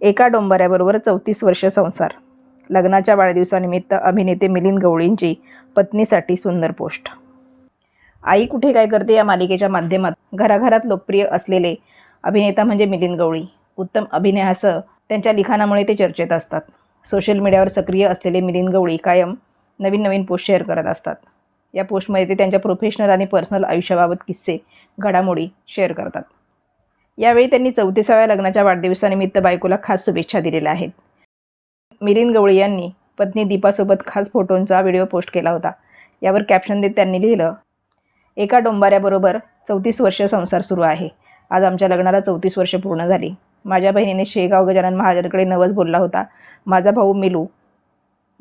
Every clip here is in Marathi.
एका डोंबऱ्याबरोबर चौतीस वर्ष संसार. लग्नाच्या वाढदिवसानिमित्त अभिनेते मिलिंद गवळींची पत्नीसाठी सुंदर पोस्ट. आई कुठे काय करते या मालिकेच्या माध्यमात? घराघरात लोकप्रिय असलेले अभिनेता म्हणजे मिलिंद गवळी. उत्तम अभिनयासह त्यांच्या लिखाणामुळे ते चर्चेत असतात. सोशल मीडियावर सक्रिय असलेले मिलिंद गवळी कायम नवीन नवीन पोस्ट शेअर करत असतात. या पोस्टमध्ये ते त्यांच्या प्रोफेशनल आणि पर्सनल आयुष्याबाबत किस्से घडामोडी शेअर करतात. यावेळी त्यांनी चौतीसाव्या लग्नाच्या वाढदिवसानिमित्त बायकोला खास शुभेच्छा दिलेल्या आहेत. मिलिंद गवळी यांनी पत्नी दीपासोबत खास फोटोंचा व्हिडिओ पोस्ट केला होता. यावर कॅप्शन देत त्यांनी लिहिलं एका डोंबाऱ्याबरोबर चौतीस वर्ष संसार सुरू आहे. आज आमच्या लग्नाला चौतीस वर्ष पूर्ण झाली. माझ्या बहिणीने शेगाव गजानन महाराजांकडे नवस बोलला होता. माझा भाऊ मिलू.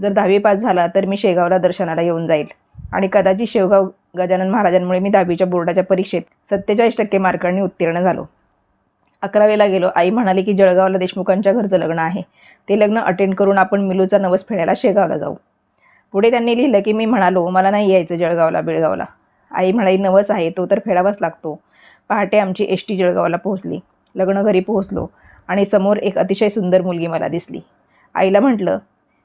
जर दहावी पास झाला तर मी शेगावला दर्शनाला येऊन जाईल. आणि कदाचित शेवगाव गजानन महाराजांमुळे मी दहावीच्या बोर्डाच्या परीक्षेत सत्तेचाळीस टक्के मार्कांनी उत्तीर्ण झालो. अकरावीला गेलो. आई म्हणाली की जळगावला देशमुखांच्या घरचं लग्न आहे. ते लग्न अटेंड करून आपण मिलूचा नवस फेडायला शेगावला जाऊ. पुढे त्यांनी लिहिलं की मी म्हणालो मला नाही यायचं जळगावला बेळगावला. आई म्हणाली नवस आहे तो तर फेडावाच लागतो. पहाटे आमची एस टी जळगावला पोहोचली. लग्न घरी पोहोचलो आणि समोर एक अतिशय सुंदर मुलगी मला दिसली. आईला म्हटलं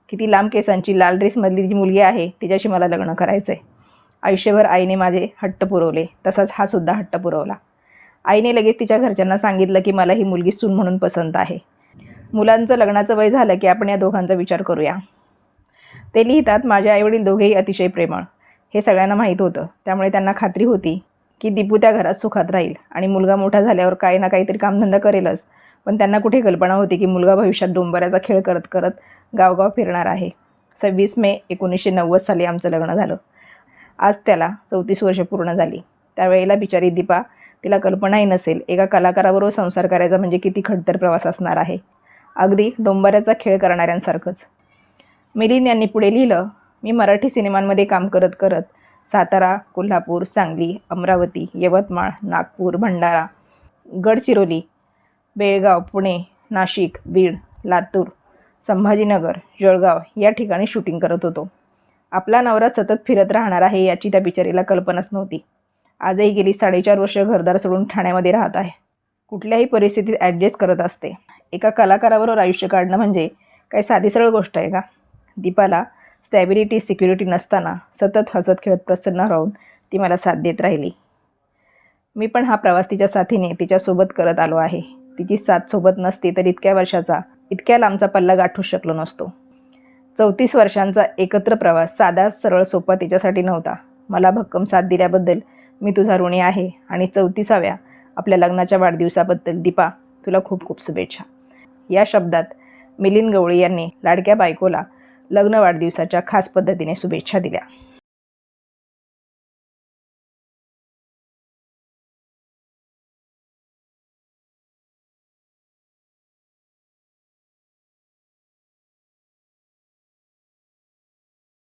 की ती लांब केसांची लाल ड्रेसमधली जी मुलगी आहे तिच्याशी मला लग्न करायचं आहे आयुष्यभर आईने माझे हट्ट पुरवले. तसाच हा सुद्धा हट्ट पुरवला. आईने लगेच तिच्या घरच्यांना सांगितलं की मला ही मुलगी सून म्हणून पसंत आहे. मुलांचं लग्नाचं वय झालं की आपण या दोघांचा विचार करूया. ते लिहितात माझे आईवडील दोघेही अतिशय प्रेमळ. हे सगळ्यांना माहीत होतं. त्यामुळे त्यांना खात्री होती की दीपू त्या घरात सुखात राहील आणि मुलगा मोठा झाल्यावर काही ना काहीतरी कामधंदा करेलच. पण त्यांना कुठे कल्पना होती की मुलगा भविष्यात डोंबऱ्याचा खेळ करत करत गावगाव फिरणार आहे. सव्वीस मे एकोणीसशे नव्वद साली आमचं लग्न झालं. आज त्याला चौतीस वर्ष पूर्ण झाली. त्यावेळेला बिचारी दीपा तिला कल्पनाही नसेल. एका कलाकाराबरोबर संसार करायचा म्हणजे किती खडतर प्रवास असणार आहे? अगदी डोंबऱ्याचा खेळ करणाऱ्यांसारखंच. मिलिंद यांनी पुढे लिहिलं मी मराठी सिनेमांमध्ये काम करत करत सातारा कोल्हापूर सांगली अमरावती यवतमाळ नागपूर भंडारा गडचिरोली बेळगाव पुणे नाशिक बीड लातूर संभाजीनगर जळगाव या ठिकाणी शूटिंग करत होतो. आपला नवरा सतत फिरत राहणार आहे याची त्या बिचारीला कल्पनाच नव्हती. आजही गेली साडेचार वर्ष घरदार सोडून ठाण्यामध्ये राहत आहे. कुठल्याही परिस्थितीत ॲडजस्ट करत असते. एका कलाकाराबरोबर आयुष्य काढणं म्हणजे काही साधी सरळ गोष्ट आहे का? दीपाला स्टॅबिलिटी सिक्युरिटी नसताना सतत हसत खेळत प्रसन्न राहून ती मला साथ देत राहिली. मी पण हा प्रवास तिच्या साथीने तिच्यासोबत करत आलो आहे. तिची साथ सोबत नसती तर इतक्या वर्षाचा इतक्या लांबचा पल्ला गाठू शकलो नसतो. चौतीस वर्षांचा एकत्र प्रवास साधा सरळ सोपा तिच्यासाठी नव्हता. मला भक्कम साथ दिल्याबद्दल मी तुझा ऋणी आहे आणि चौतीसाव्या आपल्या लग्नाच्या वाढदिवसाबद्दल दीपा तुला खूप खूप शुभेच्छा. या शब्दात मिलिंद गवळी यांनी लाडक्या बायकोला लग्न वाढदिवसाच्या खास पद्धतीने शुभेच्छा दिल्या.